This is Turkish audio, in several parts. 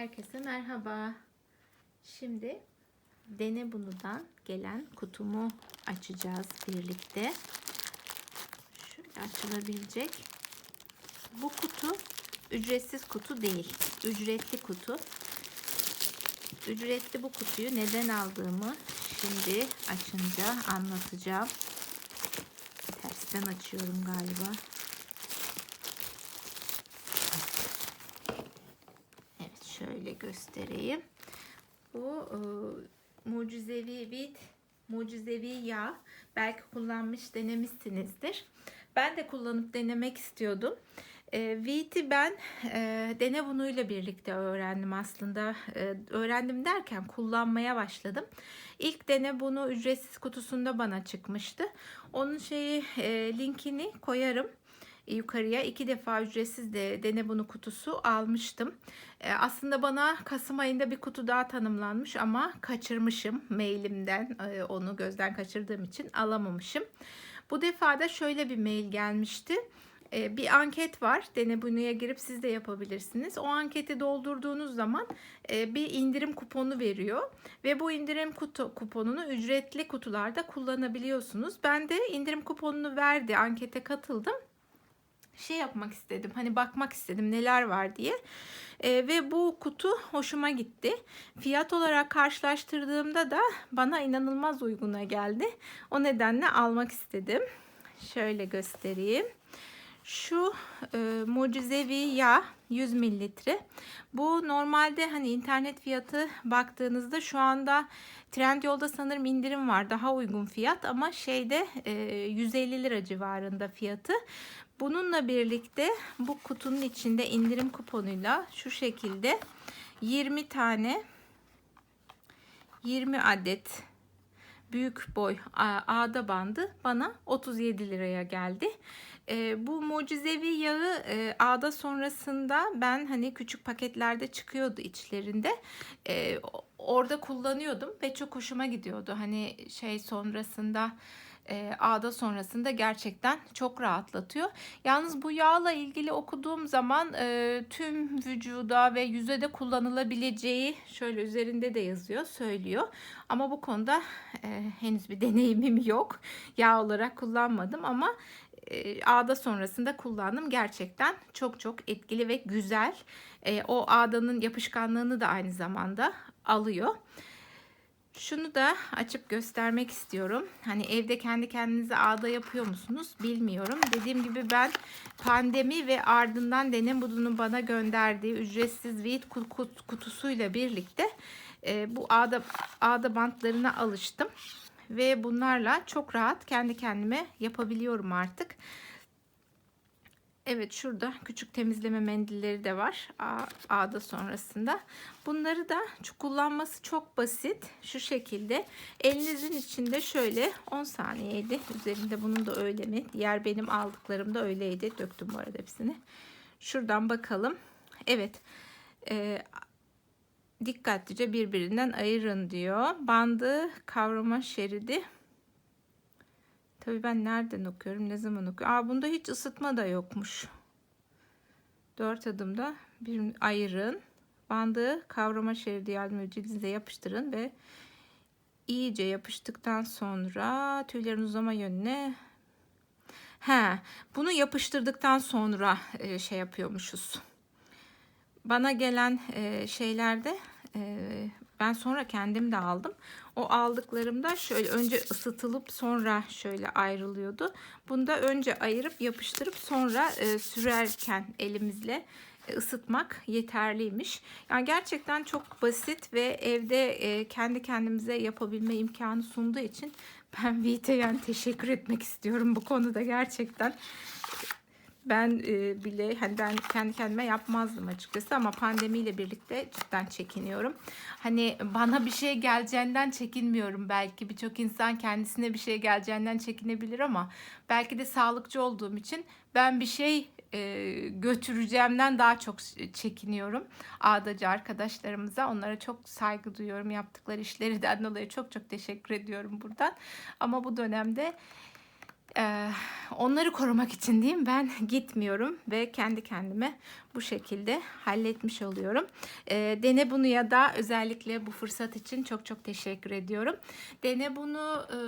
Herkese merhaba. Şimdi Dene Bunu'dan gelen kutumu açacağız birlikte. Şöyle açılabilecek. Bu kutu ücretsiz kutu değil. Ücretli kutu. Ücretli bu kutuyu neden aldığımı şimdi açınca anlatacağım. Tersten açıyorum galiba. Evet şöyle göstereyim. Bu e, mucizevi bit, mucizevi yağ. Belki kullanmış denemişsinizdir. Ben de kullanıp denemek istiyordum. E, Viti ben e, dene bunuyla birlikte öğrendim aslında. E, öğrendim derken kullanmaya başladım. İlk dene bunu ücretsiz kutusunda bana çıkmıştı. Onun şeyi e, linkini koyarım yukarıya iki defa ücretsiz de dene bunu kutusu almıştım. E, aslında bana Kasım ayında bir kutu daha tanımlanmış ama kaçırmışım mailimden e, onu gözden kaçırdığım için alamamışım. Bu defa da şöyle bir mail gelmişti. E, bir anket var. Dene Bunu'ya girip siz de yapabilirsiniz. O anketi doldurduğunuz zaman e, bir indirim kuponu veriyor. Ve bu indirim kutu, kuponunu ücretli kutularda kullanabiliyorsunuz. Ben de indirim kuponunu verdi. Ankete katıldım şey yapmak istedim. Hani bakmak istedim neler var diye. E, ve bu kutu hoşuma gitti. Fiyat olarak karşılaştırdığımda da bana inanılmaz uyguna geldi. O nedenle almak istedim. Şöyle göstereyim. Şu e, mucizevi yağ 100 mililitre. Bu normalde hani internet fiyatı baktığınızda şu anda Trendyol'da sanırım indirim var. Daha uygun fiyat ama şeyde e, 150 lira civarında fiyatı. Bununla birlikte bu kutunun içinde indirim kuponuyla şu şekilde 20 tane 20 adet büyük boy ağda bandı bana 37 liraya geldi. E, bu mucizevi yağı e, ağda sonrasında ben hani küçük paketlerde çıkıyordu içlerinde. E, orada kullanıyordum ve çok hoşuma gidiyordu. Hani şey sonrasında e, ağda sonrasında gerçekten çok rahatlatıyor. Yalnız bu yağla ilgili okuduğum zaman e, tüm vücuda ve yüze de kullanılabileceği şöyle üzerinde de yazıyor, söylüyor. Ama bu konuda e, henüz bir deneyimim yok. Yağ olarak kullanmadım ama e, ağda sonrasında kullandım. Gerçekten çok çok etkili ve güzel. E, o ağdanın yapışkanlığını da aynı zamanda alıyor. Şunu da açıp göstermek istiyorum. Hani evde kendi kendinize ağda yapıyor musunuz bilmiyorum. Dediğim gibi ben pandemi ve ardından Denem Budu'nun bana gönderdiği ücretsiz Reed kutusuyla birlikte e, bu ağda, ağda bantlarına alıştım. Ve bunlarla çok rahat kendi kendime yapabiliyorum artık. Evet şurada küçük temizleme mendilleri de var ağda sonrasında. Bunları da kullanması çok basit. Şu şekilde elinizin içinde şöyle 10 saniyeydi. Üzerinde bunun da öyle mi? Diğer benim aldıklarım da öyleydi. Döktüm bu arada hepsini. Şuradan bakalım. Evet. E, dikkatlice birbirinden ayırın diyor. Bandı kavrama şeridi Tabii ben nereden okuyorum, ne zaman okuyorum? Aa bunda hiç ısıtma da yokmuş. Dört adımda bir ayırın. Bandı kavrama şeridi yardımıyla cildinize yapıştırın ve iyice yapıştıktan sonra tüylerin uzama yönüne He, bunu yapıştırdıktan sonra e, şey yapıyormuşuz. Bana gelen e, şeylerde ben sonra kendim de aldım. O aldıklarımda şöyle önce ısıtılıp sonra şöyle ayrılıyordu. Bunda önce ayırıp yapıştırıp sonra e, sürerken elimizle e, ısıtmak yeterliymiş. Yani gerçekten çok basit ve evde e, kendi kendimize yapabilme imkanı sunduğu için ben Vite'ye teşekkür etmek istiyorum bu konuda gerçekten ben e, bile hani ben kendi kendime yapmazdım açıkçası ama pandemiyle birlikte cidden çekiniyorum. Hani bana bir şey geleceğinden çekinmiyorum belki. Birçok insan kendisine bir şey geleceğinden çekinebilir ama belki de sağlıkçı olduğum için ben bir şey e, götüreceğimden daha çok çekiniyorum. Ağdacı arkadaşlarımıza onlara çok saygı duyuyorum yaptıkları işlerden dolayı çok çok teşekkür ediyorum buradan. Ama bu dönemde Ee, onları korumak için diyeyim ben gitmiyorum ve kendi kendime bu şekilde halletmiş oluyorum. Ee, Dene bunu ya da özellikle bu fırsat için çok çok teşekkür ediyorum. Dene bunu e,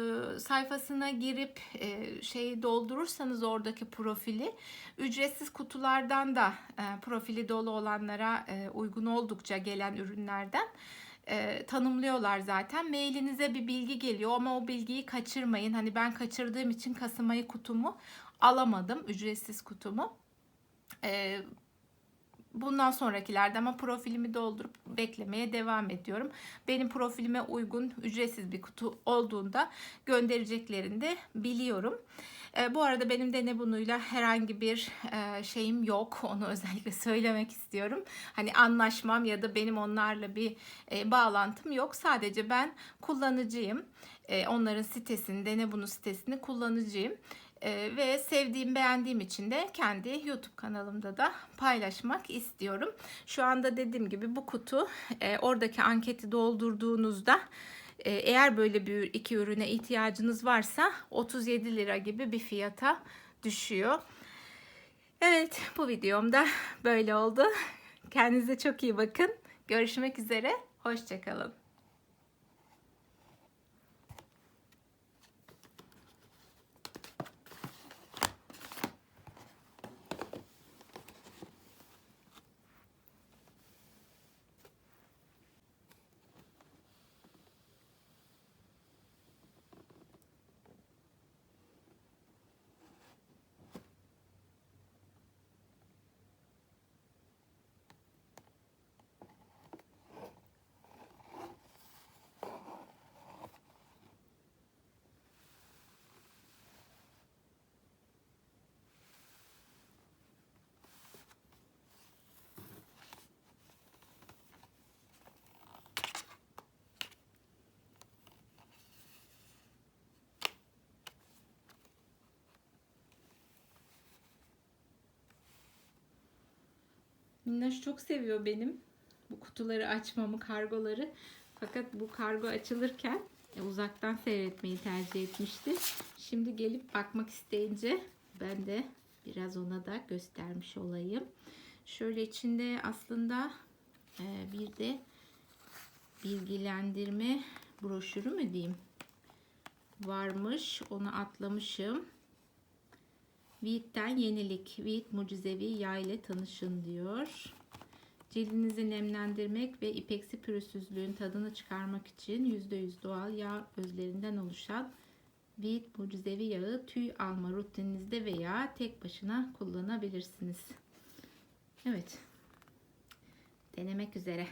sayfasına girip e, şeyi doldurursanız oradaki profili ücretsiz kutulardan da profili dolu olanlara uygun oldukça gelen ürünlerden e, tanımlıyorlar zaten. Mailinize bir bilgi geliyor ama o bilgiyi kaçırmayın. Hani ben kaçırdığım için Kasım ayı kutumu alamadım. Ücretsiz kutumu. E, bundan sonrakilerde ama profilimi doldurup beklemeye devam ediyorum. Benim profilime uygun ücretsiz bir kutu olduğunda göndereceklerini de biliyorum. E, bu arada benim de ne bunuyla herhangi bir e, şeyim yok. Onu özellikle söylemek istiyorum. Hani anlaşmam ya da benim onlarla bir e, bağlantım yok. Sadece ben kullanıcıyım. E, onların sitesinde ne bunu sitesini kullanıcıyım. Ee, ve sevdiğim, beğendiğim için de kendi YouTube kanalımda da paylaşmak istiyorum. Şu anda dediğim gibi bu kutu e, oradaki anketi doldurduğunuzda e, eğer böyle bir iki ürüne ihtiyacınız varsa 37 lira gibi bir fiyata düşüyor. Evet bu videomda böyle oldu. Kendinize çok iyi bakın. Görüşmek üzere. Hoşçakalın. Minnoş çok seviyor benim bu kutuları açmamı, kargoları. Fakat bu kargo açılırken e, uzaktan seyretmeyi tercih etmişti. Şimdi gelip bakmak isteyince ben de biraz ona da göstermiş olayım. Şöyle içinde aslında e, bir de bilgilendirme broşürü mü diyeyim varmış. Onu atlamışım. Viit'ten yenilik. Viit mucizevi yağ ile tanışın diyor. Cildinizi nemlendirmek ve ipeksi pürüzsüzlüğün tadını çıkarmak için %100 doğal yağ özlerinden oluşan Viit mucizevi yağı tüy alma rutininizde veya tek başına kullanabilirsiniz. Evet. Denemek üzere.